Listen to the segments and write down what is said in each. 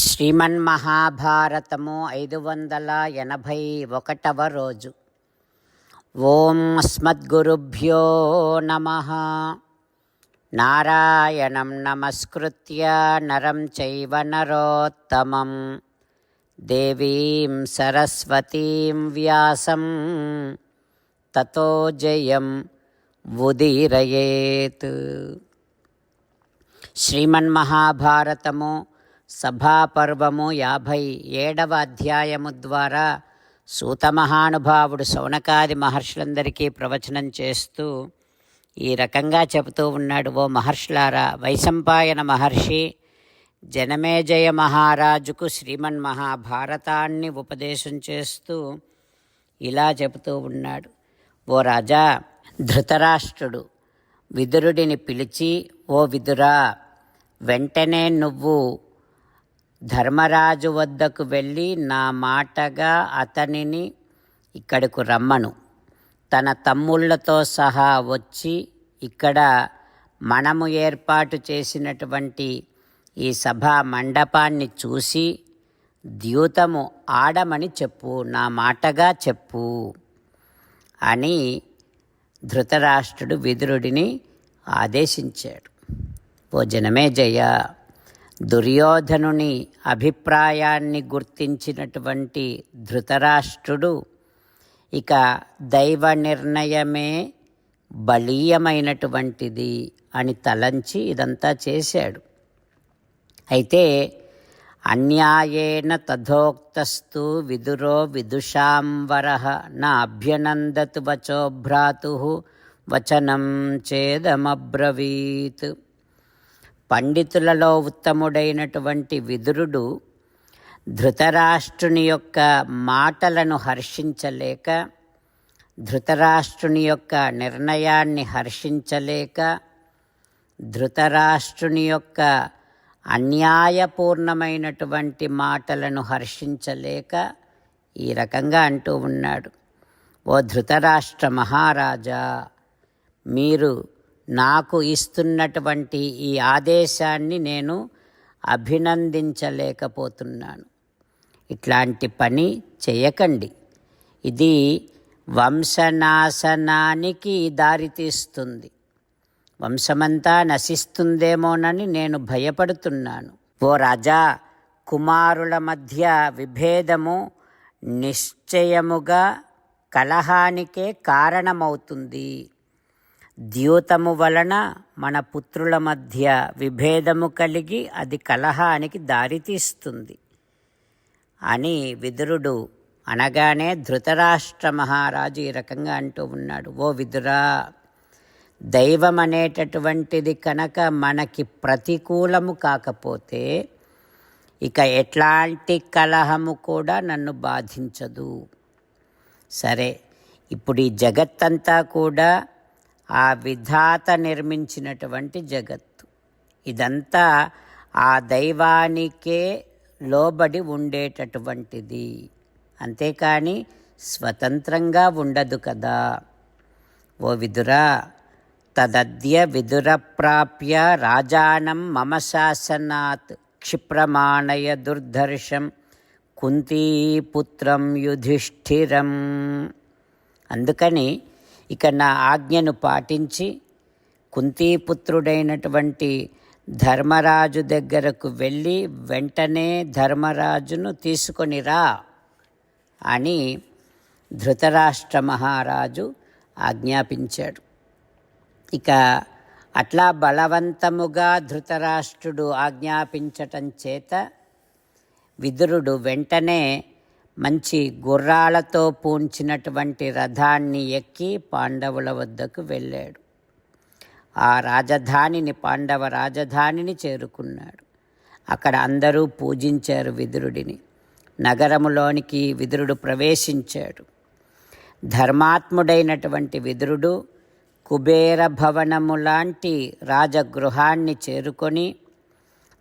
శ్రీమన్మహాభారతము ఐదు వందల ఎనభై ఒకటవ రోజు. ఓం అస్మద్గురుభ్యో నమ. నారాయణం నమస్కృత్య నరం చైవ నరోత్తమం. దేవీం సరస్వతీం వ్యాసం. తతో జయం ఉదీరయేత్. శ్రీమన్మహాభారతము సభాపర్వము యాభై ఏడవ అధ్యాయము ద్వారా సూతమహానుభావుడు శౌనకాది మహర్షులందరికీ ప్రవచనం చేస్తూ ఈ రకంగా చెబుతూ ఉన్నాడు ఓ మహర్షులారా వైశంపాయన మహర్షి జనమేజయ మహారాజుకు శ్రీమన్ మహాభారతాన్ని ఉపదేశం చేస్తూ ఇలా చెబుతూ ఉన్నాడు. ఓ రాజా ధృతరాష్ట్రుడు విదురుడిని పిలిచి ఓ విదురా వెంటనే నువ్వు ధర్మరాజు వద్దకు వెళ్ళి నా మాటగా అతనిని ఇక్కడకు రమ్మను. తన తమ్ముళ్ళతో సహా వచ్చి ఇక్కడ మనము ఏర్పాటు చేసినటువంటి ఈ సభా మండపాన్ని చూసి ద్యూతము ఆడమని చెప్పు నా మాటగా చెప్పు అని ధృతరాష్ట్రుడు విదురుడిని ఆదేశించాడు. ఓ జనమే జయ. దుర్యోధనుని అభిప్రాయాన్ని గుర్తించినటువంటి ధృతరాష్ట్రుడు ఇక దైవ నిర్ణయమే బలీయమైనటువంటిది అని తలంచి ఇదంతా చేశాడు. అయితే అన్యాయేన తథోక్తస్తు విదురో విదుషాంవర నా అభ్యనందతు వచో భ్రాతు వచనం చేదమబ్రవీత్. పండితులలో ఉత్తముడైనటువంటి విదురుడు ధృతరాష్ట్రుని యొక్క మాటలను హర్షించలేక ధృతరాష్ట్రుని యొక్క నిర్ణయాన్ని హర్షించలేక ధృతరాష్ట్రుని యొక్క అన్యాయపూర్ణమైనటువంటి మాటలను హర్షించలేక ఈ రకంగా అంటూ ఉన్నాడు. ఓ ధృతరాష్ట్ర మహారాజా మీరు నాకు ఇస్తున్నటువంటి ఈ ఆదేశాన్ని నేను అభినందించలేకపోతున్నాను. ఇట్లాంటి పని చేయకండి. ఇది వంశనాశనానికి దారితీస్తుంది. వంశమంతా నశిస్తుందేమోనని నేను భయపడుతున్నాను. ఓ రాజా కుమారుల మధ్య విభేదము నిశ్చయముగా కలహానికే కారణమవుతుంది. ద్యూతము వలన మన పుత్రుల మధ్య విభేదము కలిగి అది కలహానికి దారితీస్తుంది. అని విదురుడు అనగానే ధృతరాష్ట్ర మహారాజు ఈ రకంగా అంటూ ఉన్నాడు. ఓ విదురా దైవం అనేటటువంటిది కనుక మనకి ప్రతికూలము కాకపోతే ఇక ఎట్లాంటి కలహము కూడా నన్ను బాధించదు. సరే ఇప్పుడు ఈ జగత్తంతా కూడా ఆ విధాత నిర్మించినటువంటి జగత్తు. ఇదంతా ఆ దైవానికే లోబడి ఉండేటటువంటిది. అంతేకాని స్వతంత్రంగా ఉండదు కదా. ఓ విదురా తదద్య విదురప్రాప్య రాజానం మమ శాసనాత్ క్షిప్రమాణయ దుర్ధర్షం కుంతీపుత్రం యుధిష్ఠిరం. అందుకని ఇక నా ఆజ్ఞను పాటించి కుంతీపుత్రుడైనటువంటి ధర్మరాజు దగ్గరకు వెళ్ళి వెంటనే ధర్మరాజును తీసుకొని రా అని ధృతరాష్ట్ర మహారాజు ఆజ్ఞాపించాడు. ఇక అట్లా బలవంతముగా ధృతరాష్ట్రుడు ఆజ్ఞాపించటం చేత విదురుడు వెంటనే మంచి గుర్రాలతో పూంచినటువంటి రథాన్ని ఎక్కి పాండవుల వద్దకు వెళ్ళాడు. ఆ రాజధానిని పాండవ రాజధానిని చేరుకున్నాడు. అక్కడ అందరూ పూజించారు విదురుడిని. నగరములోనికి విదురుడు ప్రవేశించాడు. ధర్మాత్ముడైనటువంటి విదురుడు కుబేర భవనము లాంటి రాజగృహాన్ని చేరుకొని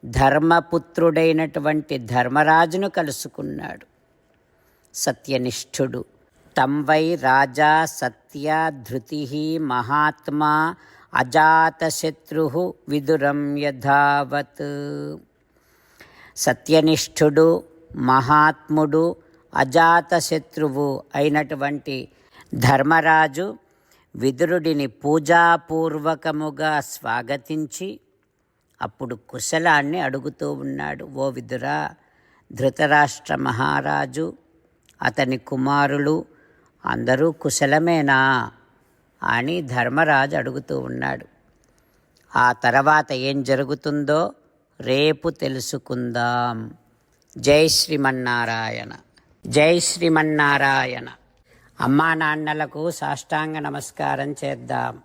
ధర్మపుత్రుడైనటువంటి ధర్మరాజును కలుసుకున్నాడు. సత్యనిష్ఠుడు. తం వై రాజా సత్య ధృతి మహాత్మా అజాతశత్రు విదురం యథావత్. సత్యనిష్ఠుడు మహాత్ముడు అజాతశత్రువు అయినటువంటి ధర్మరాజు విదురుడిని పూజాపూర్వకముగా స్వాగతించి అప్పుడు కుశలాన్ని అడుగుతూ ఉన్నాడు ఓ విదురా ధృతరాష్ట్ర మహారాజు అతని కుమారులు అందరూ కుశలమేనా? అని ధర్మరాజు అడుగుతూ ఉన్నాడు. ఆ తర్వాత ఏం జరుగుతుందో రేపు తెలుసుకుందాం. జై శ్రీమన్నారాయణ జై శ్రీమన్నారాయణ. అమ్మా నాన్నలకు సాష్టాంగ నమస్కారం చేద్దాం.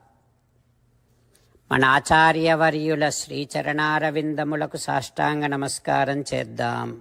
మన ఆచార్యవర్యుల శ్రీచరణారవిందములకు సాష్టాంగ నమస్కారం చేద్దాం.